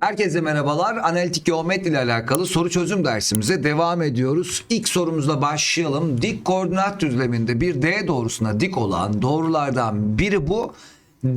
Herkese merhabalar. Analitik geometri ile alakalı soru çözüm dersimize devam ediyoruz. İlk sorumuzla başlayalım. Dik koordinat düzleminde bir D doğrusuna dik olan doğrulardan biri bu,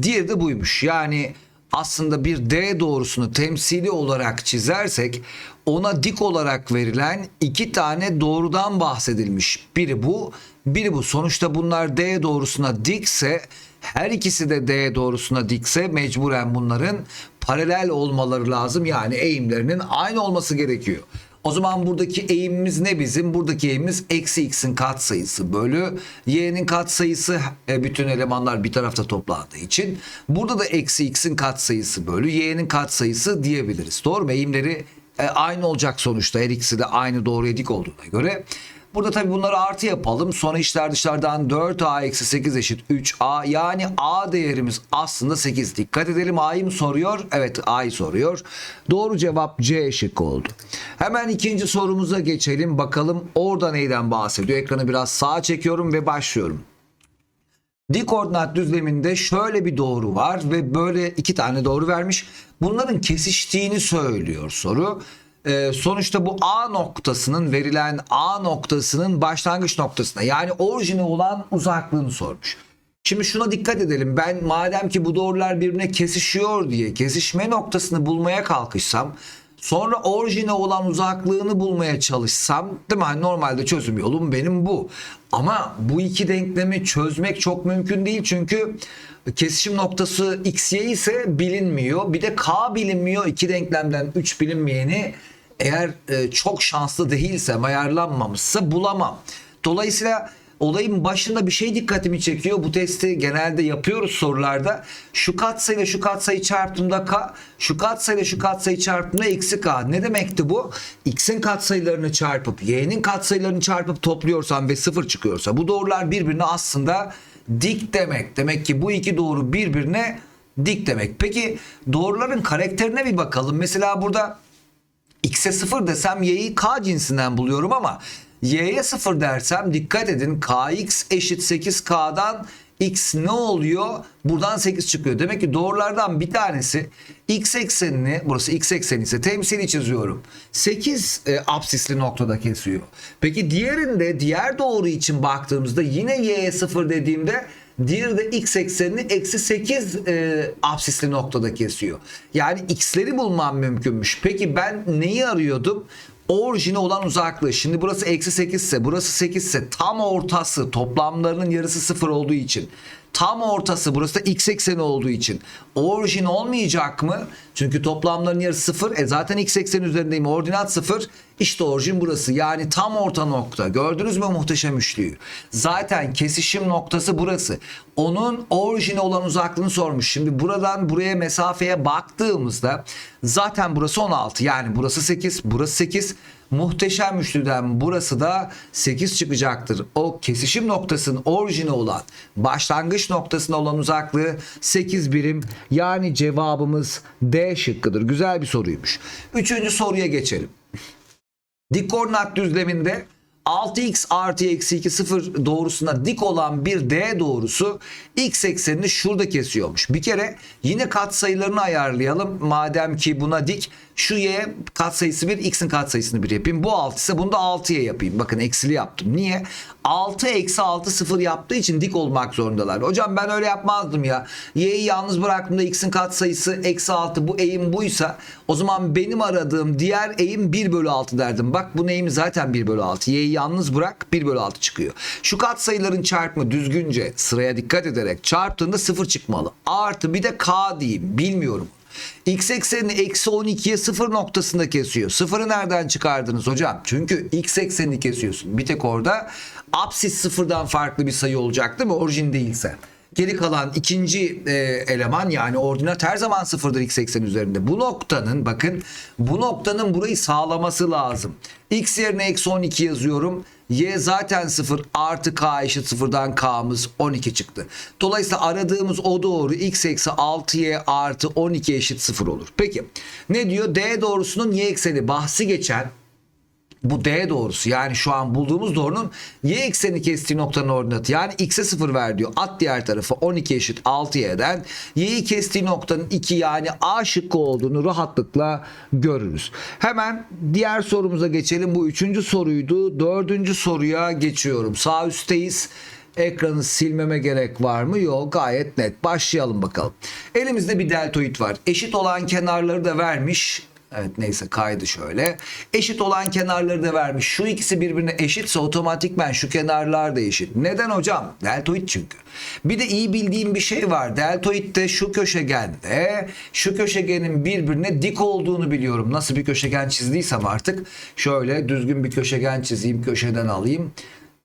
diğeri de buymuş. Yani aslında bir D doğrusunu temsili olarak çizersek ona dik olarak verilen iki tane doğrudan bahsedilmiş. Biri bu, biri bu. Sonuçta bunlar D doğrusuna dikse her ikisi de D doğrusuna dikse mecburen bunların paralel olmaları lazım. Yani eğimlerinin aynı olması gerekiyor. O zaman buradaki eğimimiz ne bizim? Buradaki eğimimiz eksi x'in katsayısı bölü y'nin katsayısı e, bütün elemanlar bir tarafta toplandığı için. Burada da eksi x'in katsayısı bölü y'nin katsayısı diyebiliriz. Doğru mu? Eğimleri e, aynı olacak sonuçta. Her ikisi de aynı doğruya dik olduğuna göre. Burada tabii bunları artı yapalım. Sonra içler dışlardan 4a eksi 8 eşit 3a. Yani a değerimiz aslında 8. Dikkat edelim a'yı mı soruyor? Evet a'yı soruyor. Doğru cevap C şıkkı oldu. Hemen ikinci sorumuza geçelim. Bakalım orada neyden bahsediyor? Ekranı biraz sağa çekiyorum ve başlıyorum. Dik koordinat düzleminde şöyle bir doğru var ve böyle iki tane doğru vermiş. Bunların kesiştiğini söylüyor soru. Ee, sonuçta bu A noktasının verilen A noktasının başlangıç noktasına yani orijine olan uzaklığını sormuş. Şimdi şuna dikkat edelim. Ben madem ki bu doğrular birbirine kesişiyor diye kesişme noktasını bulmaya kalkışsam Sonra orijine olan uzaklığını bulmaya çalışsam değil mi? Hani normalde çözüm yolum benim bu. Ama bu iki denklemi çözmek çok mümkün değil çünkü kesişim noktası x, y ise bilinmiyor. Bir de k bilinmiyor. İki denklemden 3 bilinmeyeni eğer e, çok şanslı değilsem, ayarlanmamışsa bulamam. Dolayısıyla olayın başında bir şey dikkatimi çekiyor. Bu testi genelde yapıyoruz sorularda. Şu katsayıyla şu katsayı çarptığımda k, şu katsayıyla şu katsayı çarptığımda eksi k. Ne demekti bu? X'in katsayılarını çarpıp y'nin katsayılarını çarpıp topluyorsam ve sıfır çıkıyorsa bu doğrular birbirine aslında dik demek. Demek ki bu iki doğru birbirine dik demek. Peki doğruların karakterine bir bakalım. Mesela burada x'e 0 desem y'yi k cinsinden buluyorum ama y'ye 0 dersem dikkat edin kx eşit 8k'dan x ne oluyor? Buradan 8 çıkıyor. Demek ki doğrulardan bir tanesi x eksenini burası x ekseni ise temsili çiziyorum. 8 e, absisli noktada kesiyor. Peki diğerinde diğer doğru için baktığımızda yine y'ye 0 dediğimde Diğeri de x eksenini eksi 8 e, absisli noktada kesiyor. Yani x'leri bulmam mümkünmüş. Peki ben neyi arıyordum? Orijine olan uzaklığı. Şimdi burası eksi 8 ise burası 8 ise tam ortası toplamlarının yarısı 0 olduğu için tam ortası burası da x ekseni olduğu için orijin olmayacak mı? Çünkü toplamların yarısı 0. E zaten x ekseni üzerindeyim. Ordinat 0. İşte orijin burası. Yani tam orta nokta. Gördünüz mü muhteşem üçlüyü? Zaten kesişim noktası burası. Onun orijine olan uzaklığını sormuş. Şimdi buradan buraya mesafeye baktığımızda zaten burası 16. Yani burası 8, burası 8. Muhteşem üçlüden burası da 8 çıkacaktır. O kesişim noktasının orijini olan başlangıç noktasına olan uzaklığı 8 birim. Yani cevabımız D şıkkıdır. Güzel bir soruymuş. Üçüncü soruya geçelim. Dik koordinat düzleminde 6x artı eksi 2 0 doğrusuna dik olan bir D doğrusu x eksenini şurada kesiyormuş. Bir kere yine katsayılarını ayarlayalım. Madem ki buna dik şu y katsayısı 1 x'in katsayısını 1 yapayım. Bu 6 ise bunu da 6'ya yapayım. Bakın eksili yaptım. Niye? 6 eksi 6 0 yaptığı için dik olmak zorundalar. Hocam ben öyle yapmazdım ya. Y'yi yalnız bıraktığımda x'in katsayısı eksi 6 bu eğim buysa o zaman benim aradığım diğer eğim 1 bölü 6 derdim. Bak bu eğimi zaten 1 bölü 6. Y'yi yalnız bırak 1 bölü 6 çıkıyor. Şu katsayıların çarpımı düzgünce sıraya dikkat ederek çarptığında 0 çıkmalı. Artı bir de k diyeyim bilmiyorum. X eksenini eksi 12'ye 0 noktasında kesiyor. Sıfırı nereden çıkardınız hocam? Çünkü x eksenini kesiyorsun. Bir tek orada apsis sıfırdan farklı bir sayı olacak değil mi? Orijin değilse. Geri kalan ikinci e, eleman yani ordinat her zaman sıfırdır x eksen üzerinde. Bu noktanın bakın bu noktanın burayı sağlaması lazım. x yerine eksi 12 yazıyorum. Y zaten 0 artı k eşit sıfırdan k'mız 12 çıktı. Dolayısıyla aradığımız o doğru x eksi 6y artı 12 eşit 0 olur. Peki ne diyor? D doğrusunun y ekseni bahsi geçen bu D doğrusu yani şu an bulduğumuz doğrunun y ekseni kestiği noktanın ordinatı yani x'e 0 ver diyor. At diğer tarafı 12 eşit 6y'den y'yi kestiği noktanın 2 yani A şıkkı olduğunu rahatlıkla görürüz. Hemen diğer sorumuza geçelim. Bu üçüncü soruydu. Dördüncü soruya geçiyorum. Sağ üstteyiz. Ekranı silmeme gerek var mı? Yok gayet net. Başlayalım bakalım. Elimizde bir deltoid var. Eşit olan kenarları da vermiş. Evet neyse kaydı şöyle. Eşit olan kenarları da vermiş. Şu ikisi birbirine eşitse otomatikmen şu kenarlar da eşit. Neden hocam? Deltoid çünkü. Bir de iyi bildiğim bir şey var. Deltoidde şu köşegende şu köşegenin birbirine dik olduğunu biliyorum. Nasıl bir köşegen çizdiysem artık şöyle düzgün bir köşegen çizeyim köşeden alayım.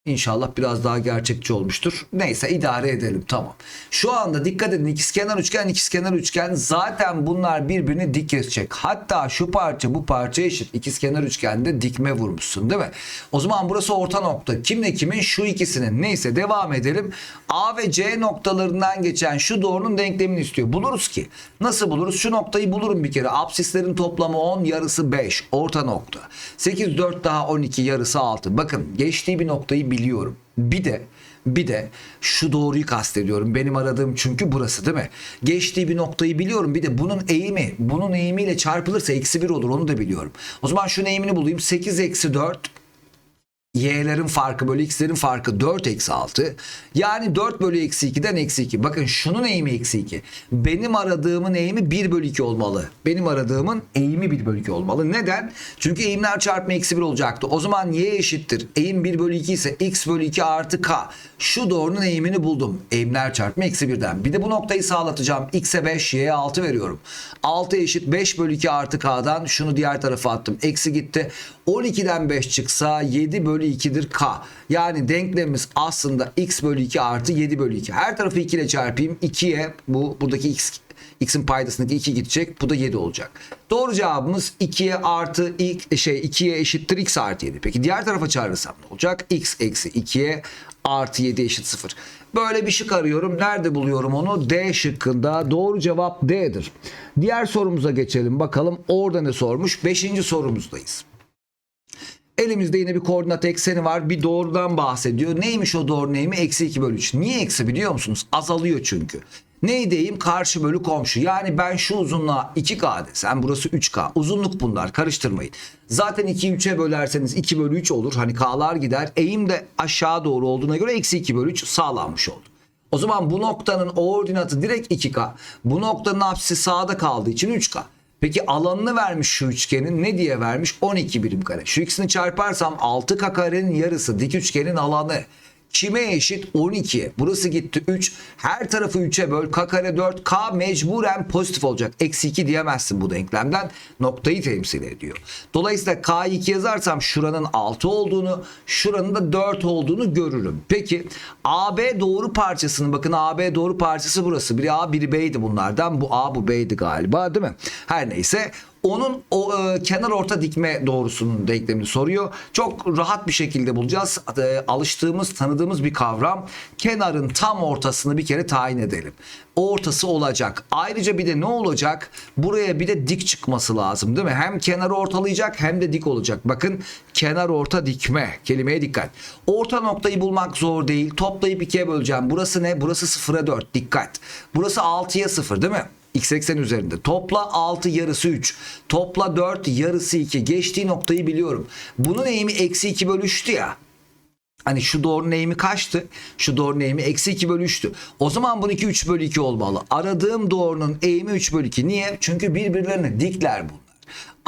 İnşallah biraz daha gerçekçi olmuştur. Neyse idare edelim tamam. Şu anda dikkat edin ikizkenar üçgen ikizkenar üçgen zaten bunlar birbirini dik kesecek. Hatta şu parça bu parça eşit. İkizkenar üçgende dikme vurmuşsun değil mi? O zaman burası orta nokta. Kimle kimin? Şu ikisinin. Neyse devam edelim. A ve C noktalarından geçen şu doğrunun denklemini istiyor. Buluruz ki. Nasıl buluruz? Şu noktayı bulurum bir kere. Absislerin toplamı 10 yarısı 5. Orta nokta. 8 4 daha 12 yarısı 6. Bakın geçtiği bir noktayı biliyorum. Bir de bir de şu doğruyu kastediyorum. Benim aradığım çünkü burası değil mi? Geçtiği bir noktayı biliyorum. Bir de bunun eğimi, bunun eğimiyle çarpılırsa eksi 1 olur onu da biliyorum. O zaman şunun eğimini bulayım. 8 eksi 4 y'lerin farkı bölü x'lerin farkı 4 eksi 6. Yani 4 bölü eksi 2'den eksi 2. Bakın şunun eğimi eksi 2. Benim aradığımın eğimi 1 bölü 2 olmalı. Benim aradığımın eğimi 1 bölü 2 olmalı. Neden? Çünkü eğimler çarpımı eksi 1 olacaktı. O zaman y eşittir. Eğim 1 bölü 2 ise x bölü 2 artı k. Şu doğrunun eğimini buldum. Eğimler çarpımı eksi 1'den. Bir de bu noktayı sağlatacağım. x'e 5, y'ye 6 veriyorum. 6 eşit 5 bölü 2 artı k'dan şunu diğer tarafa attım. Eksi gitti. 12'den 5 çıksa 7 bölü 2'dir k. Yani denklemimiz aslında x bölü 2 artı 7 bölü 2. Her tarafı 2 ile çarpayım. 2'ye bu buradaki x x'in paydasındaki 2 gidecek. Bu da 7 olacak. Doğru cevabımız 2'ye artı ilk şey 2'ye eşittir x artı 7. Peki diğer tarafa çağırırsam ne olacak? x eksi 2'ye artı 7 eşit 0. Böyle bir şık arıyorum. Nerede buluyorum onu? D şıkkında. Doğru cevap D'dir. Diğer sorumuza geçelim. Bakalım orada ne sormuş? Beşinci sorumuzdayız. Elimizde yine bir koordinat ekseni var. Bir doğrudan bahsediyor. Neymiş o doğru neymi? Eksi 2 bölü 3. Niye eksi biliyor musunuz? Azalıyor çünkü. Neydeyim? Karşı bölü komşu. Yani ben şu uzunluğa 2K desem burası 3K. Uzunluk bunlar karıştırmayın. Zaten 2'yi 3'e bölerseniz 2 bölü 3 olur. Hani K'lar gider. Eğim de aşağı doğru olduğuna göre eksi 2 bölü 3 sağlanmış oldu. O zaman bu noktanın ordinatı direkt 2K. Bu noktanın apsisi sağda kaldığı için 3K. Peki alanını vermiş şu üçgenin ne diye vermiş? 12 birim kare. Şu ikisini çarparsam 6K karenin yarısı dik üçgenin alanı. Kime eşit? 12. Burası gitti 3. Her tarafı 3'e böl. K kare 4. K mecburen pozitif olacak. Eksi 2 diyemezsin bu denklemden. Noktayı temsil ediyor. Dolayısıyla K'yı 2 yazarsam şuranın 6 olduğunu, şuranın da 4 olduğunu görürüm. Peki AB doğru parçasının bakın AB doğru parçası burası. Biri A biri B'ydi bunlardan. Bu A bu B'ydi galiba değil mi? Her neyse onun o e, kenar orta dikme doğrusunun denklemini soruyor. Çok rahat bir şekilde bulacağız. E, alıştığımız, tanıdığımız bir kavram. Kenarın tam ortasını bir kere tayin edelim. Ortası olacak. Ayrıca bir de ne olacak? Buraya bir de dik çıkması lazım değil mi? Hem kenarı ortalayacak hem de dik olacak. Bakın kenar orta dikme kelimeye dikkat. Orta noktayı bulmak zor değil. Toplayıp ikiye böleceğim. Burası ne? Burası 0'a 4. Dikkat. Burası 6'ya 0 değil mi? X eksen üzerinde. Topla 6 yarısı 3. Topla 4 yarısı 2. Geçtiği noktayı biliyorum. Bunun eğimi eksi 2 bölü 3'tü ya. Hani şu doğrunun eğimi kaçtı? Şu doğrunun eğimi eksi 2 bölü 3'tü. O zaman bununki 3 bölü 2 olmalı. Aradığım doğrunun eğimi 3 bölü 2. Niye? Çünkü birbirlerine dikler bunlar.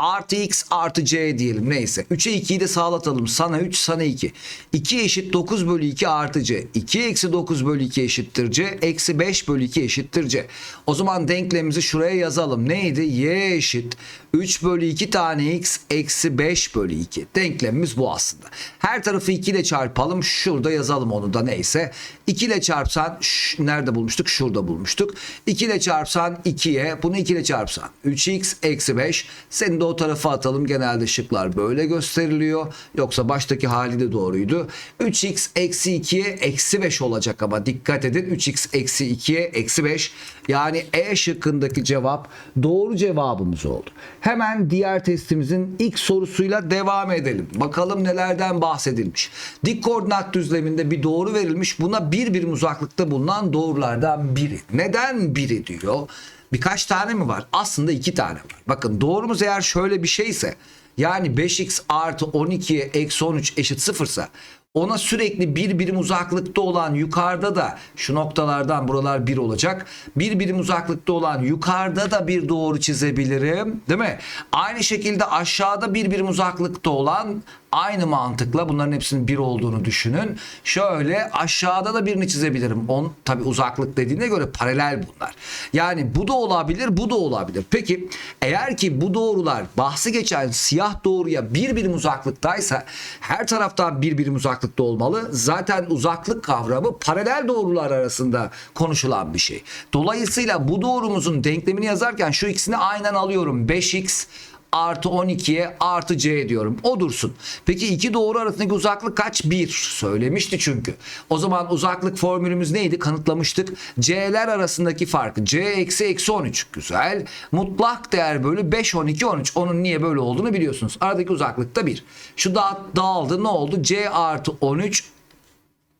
Artı x artı c diyelim neyse. 3'e 2'yi de sağlatalım. Sana 3 sana 2. 2 eşit 9 bölü 2 artı c. 2 eksi 9 bölü 2 eşittir c. Eksi 5 bölü 2 eşittir c. O zaman denklemimizi şuraya yazalım. Neydi? y eşit 3 bölü 2 tane x eksi 5 bölü 2. Denklemimiz bu aslında. Her tarafı 2 ile çarpalım. Şurada yazalım onu da neyse. 2 ile çarpsan nerede bulmuştuk? Şurada bulmuştuk. 2 ile çarpsan 2'ye bunu 2 ile çarpsan 3x eksi 5 senin doğru o tarafa atalım. Genelde şıklar böyle gösteriliyor. Yoksa baştaki hali de doğruydu. 3x eksi 2'ye eksi 5 olacak ama dikkat edin. 3x eksi 2'ye eksi 5. Yani E şıkkındaki cevap doğru cevabımız oldu. Hemen diğer testimizin ilk sorusuyla devam edelim. Bakalım nelerden bahsedilmiş. Dik koordinat düzleminde bir doğru verilmiş. Buna bir birim uzaklıkta bulunan doğrulardan biri. Neden biri diyor? Birkaç tane mi var? Aslında iki tane var. Bakın doğrumuz eğer şöyle bir şeyse yani 5x artı 12'ye eksi 13 eşit sıfırsa ona sürekli bir birim uzaklıkta olan yukarıda da şu noktalardan buralar bir olacak. Bir birim uzaklıkta olan yukarıda da bir doğru çizebilirim. Değil mi? Aynı şekilde aşağıda bir birim uzaklıkta olan aynı mantıkla bunların hepsinin bir olduğunu düşünün. Şöyle aşağıda da birini çizebilirim. On tabi uzaklık dediğine göre paralel bunlar. Yani bu da olabilir, bu da olabilir. Peki eğer ki bu doğrular bahsi geçen siyah doğruya bir birim uzaklıktaysa her taraftan bir birim uzaklıkta olmalı. Zaten uzaklık kavramı paralel doğrular arasında konuşulan bir şey. Dolayısıyla bu doğrumuzun denklemini yazarken şu ikisini aynen alıyorum. 5x artı 12'ye artı c diyorum. O dursun. Peki iki doğru arasındaki uzaklık kaç? 1 söylemişti çünkü. O zaman uzaklık formülümüz neydi? Kanıtlamıştık. c'ler arasındaki fark c eksi eksi 13. Güzel. Mutlak değer bölü 5 12 13. Onun niye böyle olduğunu biliyorsunuz. Aradaki uzaklık da 1. Şu da dağıldı. Ne oldu? c artı 13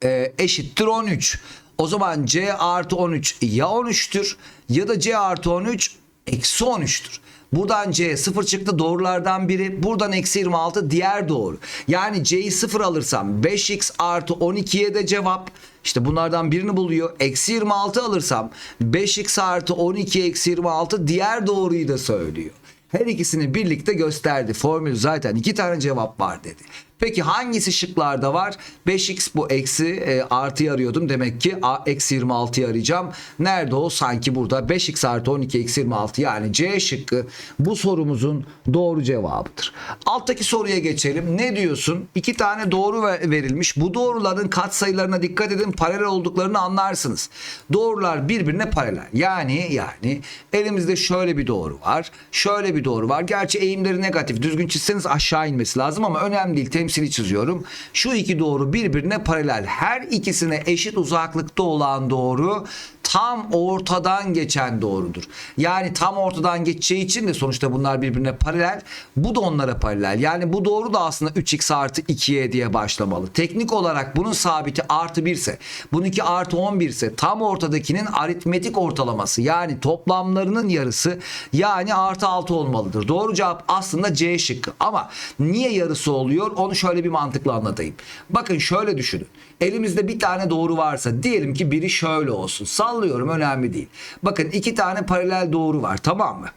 e, eşittir 13. O zaman c artı 13 ya 13'tür ya da c artı 13 eksi 13'tür. Buradan c 0 çıktı doğrulardan biri. Buradan eksi 26 diğer doğru. Yani c'yi 0 alırsam 5x artı 12'ye de cevap. İşte bunlardan birini buluyor. Eksi 26 alırsam 5x artı 12 eksi 26 diğer doğruyu da söylüyor. Her ikisini birlikte gösterdi. Formül zaten iki tane cevap var dedi. Peki hangisi şıklarda var? 5x bu eksi e, artıyı arıyordum. Demek ki a, eksi 26'yı arayacağım. Nerede o? Sanki burada 5x artı 12 eksi 26 yani C şıkkı bu sorumuzun doğru cevabıdır. Alttaki soruya geçelim. Ne diyorsun? İki tane doğru ver- verilmiş. Bu doğruların katsayılarına dikkat edin. Paralel olduklarını anlarsınız. Doğrular birbirine paralel. Yani yani elimizde şöyle bir doğru var. Şöyle bir doğru var. Gerçi eğimleri negatif. Düzgün çizseniz aşağı inmesi lazım ama önemli değil. Temsili çiziyorum. Şu iki doğru birbirine paralel. Her ikisine eşit uzaklıkta olan doğru tam ortadan geçen doğrudur. Yani tam ortadan geçeceği için de sonuçta bunlar birbirine paralel. Bu da onlara paralel. Yani bu doğru da aslında 3x artı 2y diye başlamalı. Teknik olarak bunun sabiti artı 1 ise bununki artı 11 ise tam ortadakinin aritmetik ortalaması yani toplamlarının yarısı yani artı 6 olmalıdır. Doğru cevap aslında C şıkkı. Ama niye yarısı oluyor onu şöyle bir mantıkla anlatayım. Bakın şöyle düşünün. Elimizde bir tane doğru varsa diyelim ki biri şöyle olsun. Sallıyorum önemli değil. Bakın iki tane paralel doğru var tamam mı?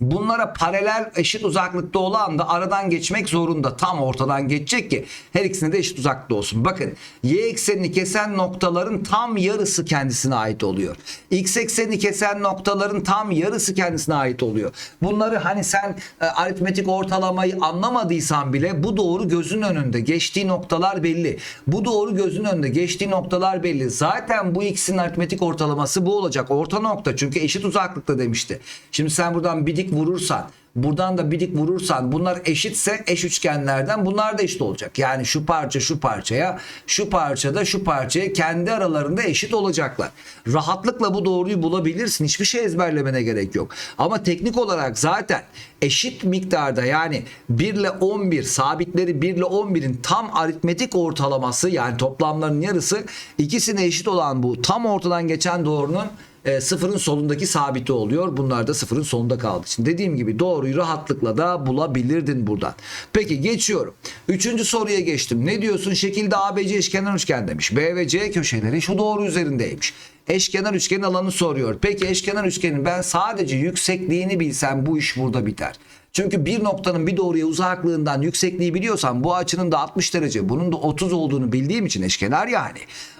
Bunlara paralel eşit uzaklıkta olan da aradan geçmek zorunda. Tam ortadan geçecek ki her ikisine de eşit uzaklıkta olsun. Bakın y eksenini kesen noktaların tam yarısı kendisine ait oluyor. X eksenini kesen noktaların tam yarısı kendisine ait oluyor. Bunları hani sen e, aritmetik ortalamayı anlamadıysan bile bu doğru gözün önünde. Geçtiği noktalar belli. Bu doğru gözün önünde. Geçtiği noktalar belli. Zaten bu ikisinin aritmetik ortalaması bu olacak. Orta nokta çünkü eşit uzaklıkta demişti. Şimdi sen buradan bir dik vurursan buradan da bir dik vurursan bunlar eşitse eş üçgenlerden bunlar da eşit olacak. Yani şu parça şu parçaya şu parçada şu parçaya kendi aralarında eşit olacaklar. Rahatlıkla bu doğruyu bulabilirsin. Hiçbir şey ezberlemene gerek yok. Ama teknik olarak zaten eşit miktarda yani 1 ile 11 sabitleri 1 ile 11'in tam aritmetik ortalaması yani toplamların yarısı ikisine eşit olan bu tam ortadan geçen doğrunun e, sıfırın solundaki sabiti oluyor. Bunlar da sıfırın solunda kaldığı için. Dediğim gibi doğruyu rahatlıkla da bulabilirdin buradan. Peki geçiyorum. Üçüncü soruya geçtim. Ne diyorsun? Şekilde ABC eşkenar üçgen demiş. B ve C köşeleri şu doğru üzerindeymiş. Eşkenar üçgenin alanı soruyor. Peki eşkenar üçgenin ben sadece yüksekliğini bilsem bu iş burada biter. Çünkü bir noktanın bir doğruya uzaklığından yüksekliği biliyorsam bu açının da 60 derece bunun da 30 olduğunu bildiğim için eşkenar yani.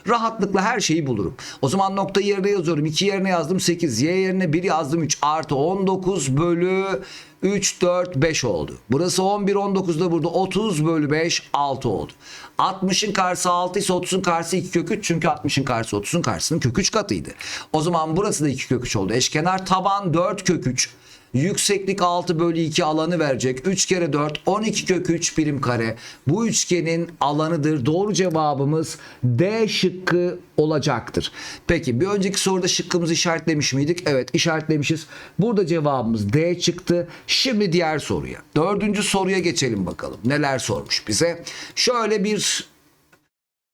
Rahatlıkla her şeyi bulurum. O zaman nokta yerine yazıyorum. 2 yerine yazdım 8. Y yerine 1 yazdım 3. Artı 19 bölü 3, 4, 5 oldu. Burası 11, 19 da burada 30 bölü 5, 6 oldu. 60'ın karşısı 6 ise 30'un karşısı 2 kök 3. Çünkü 60'ın karşısı 30'un karşısının kök 3 katıydı. O zaman burası da 2 kök 3 oldu. Eşkenar taban 4 kök 3. Yükseklik 6 bölü 2 alanı verecek. 3 kere 4 12 kök 3 birim kare. Bu üçgenin alanıdır. Doğru cevabımız D şıkkı olacaktır. Peki bir önceki soruda şıkkımızı işaretlemiş miydik? Evet işaretlemişiz. Burada cevabımız D çıktı. Şimdi diğer soruya. Dördüncü soruya geçelim bakalım. Neler sormuş bize? Şöyle bir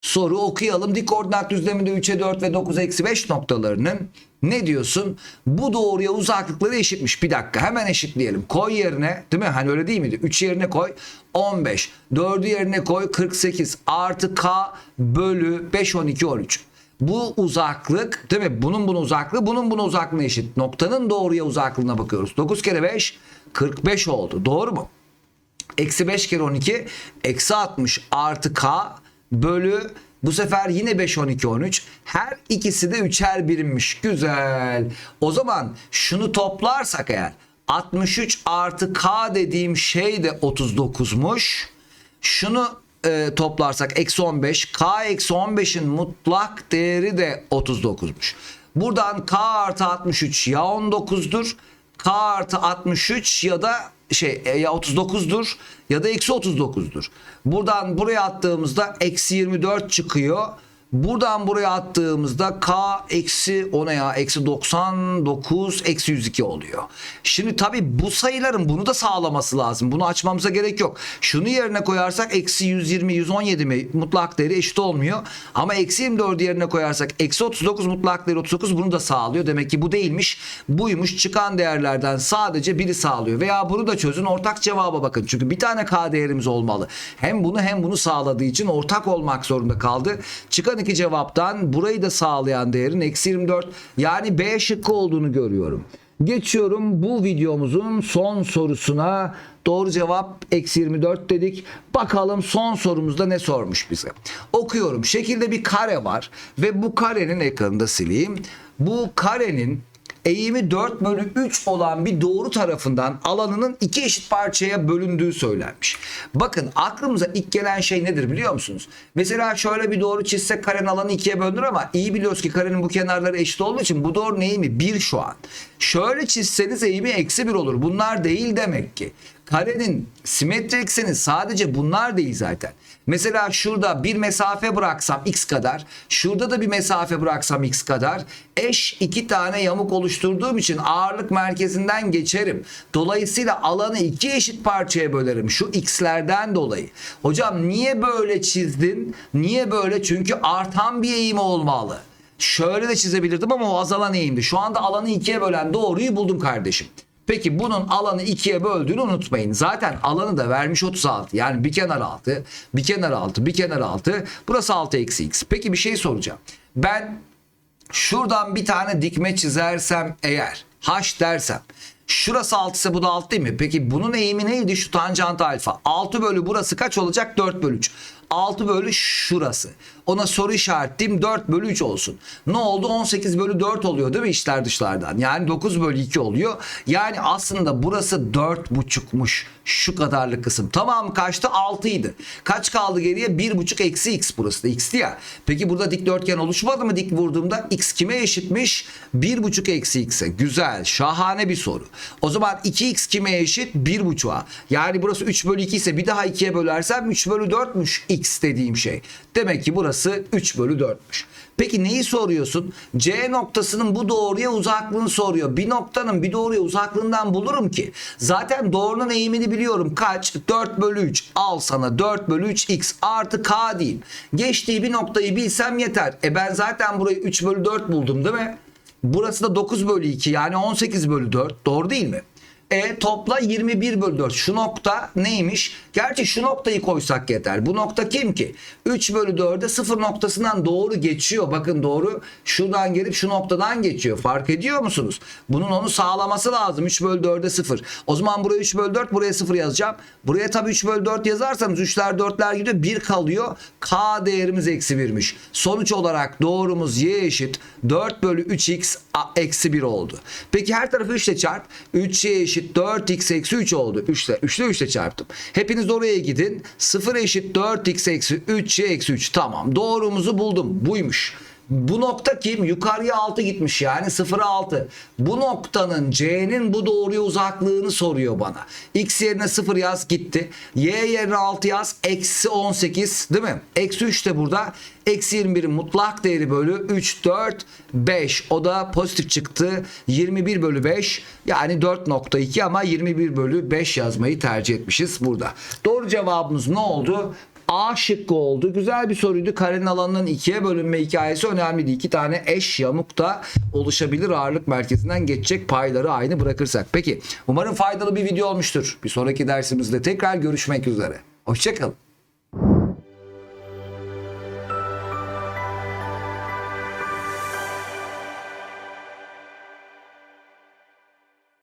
soru okuyalım. Dik koordinat düzleminde 3'e 4 ve 9 eksi 5 noktalarının ne diyorsun? Bu doğruya uzaklıkları eşitmiş. Bir dakika hemen eşitleyelim. Koy yerine değil mi? Hani öyle değil miydi? 3 yerine koy 15. 4'ü yerine koy 48 artı k bölü 5 12 13. Bu uzaklık değil mi? Bunun bunun uzaklığı bunun bunun uzaklığına eşit. Noktanın doğruya uzaklığına bakıyoruz. 9 kere 5 45 oldu. Doğru mu? Eksi 5 kere 12 eksi 60 artı k bölü bu sefer yine 5 12 13 her ikisi de üçer birimmiş. Güzel. O zaman şunu toplarsak eğer 63 artı k dediğim şey de 39'muş şunu e, toplarsak eksi 15 k eksi 15'in mutlak değeri de 39'muş buradan k artı 63 ya 19'dur k artı 63 ya da şey e, ya 39'dur ya da eksi 39'dur. Buradan buraya attığımızda eksi 24 çıkıyor. Buradan buraya attığımızda k eksi o ne ya eksi 99 eksi 102 oluyor. Şimdi tabi bu sayıların bunu da sağlaması lazım. Bunu açmamıza gerek yok. Şunu yerine koyarsak eksi 120 117 mi mutlak değeri eşit olmuyor. Ama eksi 24 yerine koyarsak eksi 39 mutlak değeri 39 bunu da sağlıyor. Demek ki bu değilmiş. Buymuş çıkan değerlerden sadece biri sağlıyor. Veya bunu da çözün ortak cevaba bakın. Çünkü bir tane k değerimiz olmalı. Hem bunu hem bunu sağladığı için ortak olmak zorunda kaldı. Çıkan iki cevaptan burayı da sağlayan değerin eksi 24 yani B şıkkı olduğunu görüyorum. Geçiyorum bu videomuzun son sorusuna. Doğru cevap eksi 24 dedik. Bakalım son sorumuzda ne sormuş bize. Okuyorum. Şekilde bir kare var ve bu karenin ekranını da sileyim. Bu karenin eğimi 4 bölü 3 olan bir doğru tarafından alanının iki eşit parçaya bölündüğü söylenmiş. Bakın aklımıza ilk gelen şey nedir biliyor musunuz? Mesela şöyle bir doğru çizsek karenin alanı ikiye bölünür ama iyi biliyoruz ki karenin bu kenarları eşit olduğu için bu doğrunun eğimi 1 şu an. Şöyle çizseniz eğimi eksi 1 olur. Bunlar değil demek ki. Karenin simetri ekseni sadece bunlar değil zaten. Mesela şurada bir mesafe bıraksam x kadar, şurada da bir mesafe bıraksam x kadar eş iki tane yamuk oluşturduğum için ağırlık merkezinden geçerim. Dolayısıyla alanı iki eşit parçaya bölerim şu x'lerden dolayı. Hocam niye böyle çizdin? Niye böyle? Çünkü artan bir eğimi olmalı. Şöyle de çizebilirdim ama o azalan eğimdi. Şu anda alanı ikiye bölen doğruyu buldum kardeşim. Peki bunun alanı ikiye böldüğünü unutmayın. Zaten alanı da vermiş 36. Yani bir kenar 6, bir kenar 6, bir kenar 6. Burası 6 eksi x. Peki bir şey soracağım. Ben şuradan bir tane dikme çizersem eğer h dersem Şurası 6 ise bu da 6 değil mi? Peki bunun eğimi neydi? Şu tanjant alfa. 6 bölü burası kaç olacak? 4 bölü 3. 6 bölü şurası. Ona soru işaretleyeyim 4 bölü 3 olsun. Ne oldu? 18 bölü 4 oluyor değil mi içler dışlardan? Yani 9 bölü 2 oluyor. Yani aslında burası 4,5'muş. Şu kadarlık kısım. Tamam kaçtı? 6 idi. Kaç kaldı geriye? 1,5 eksi x burası da x'ti ya. Peki burada dikdörtgen oluşmadı mı dik vurduğumda? x kime eşitmiş? 1,5 eksi x'e. Güzel. Şahane bir soru. O zaman 2x kime eşit? 1,5'a. Yani burası 3 bölü 2 ise bir daha 2'ye bölersem 3 bölü 4'müş x dediğim şey. Demek ki burası 3 bölü 4'müş. Peki neyi soruyorsun? C noktasının bu doğruya uzaklığını soruyor. Bir noktanın bir doğruya uzaklığından bulurum ki. Zaten doğrunun eğimini biliyorum. Kaç? 4 bölü 3. Al sana 4 bölü 3 x artı k diyeyim. Geçtiği bir noktayı bilsem yeter. E ben zaten burayı 3 bölü 4 buldum değil mi? Burası da 9 bölü 2 yani 18 bölü 4. Doğru değil mi? E topla 21 bölü 4. Şu nokta neymiş? Gerçi şu noktayı koysak yeter. Bu nokta kim ki? 3 bölü 4'e 0 noktasından doğru geçiyor. Bakın doğru şuradan gelip şu noktadan geçiyor. Fark ediyor musunuz? Bunun onu sağlaması lazım. 3 bölü 4'e 0. O zaman buraya 3 bölü 4 buraya 0 yazacağım. Buraya tabii 3 bölü 4 yazarsanız 3'ler 4'ler gidiyor. 1 kalıyor. K değerimiz eksi 1'miş. Sonuç olarak doğrumuz y eşit 4 bölü 3x eksi 1 oldu. Peki her tarafı 3 ile çarp. 3y eşit 4x eksi 3 oldu. 3 ile 3 ile 3 ile çarptım. Hepiniz oraya gidin. 0 eşit 4x eksi 3y eksi 3. Tamam doğrumuzu buldum. Buymuş. Bu nokta kim? Yukarıya 6 gitmiş yani 0'a 6. Bu noktanın C'nin bu doğruya uzaklığını soruyor bana. X yerine 0 yaz gitti. Y yerine 6 yaz. Eksi 18 değil mi? Eksi 3 de burada. Eksi 21'in mutlak değeri bölü 3, 4, 5. O da pozitif çıktı. 21 bölü 5 yani 4.2 ama 21 bölü 5 yazmayı tercih etmişiz burada. Doğru cevabımız ne oldu? A şıkkı oldu. Güzel bir soruydu. Karenin alanının ikiye bölünme hikayesi önemliydi. İki tane eş yamuk da oluşabilir ağırlık merkezinden geçecek payları aynı bırakırsak. Peki umarım faydalı bir video olmuştur. Bir sonraki dersimizde tekrar görüşmek üzere. Hoşçakalın.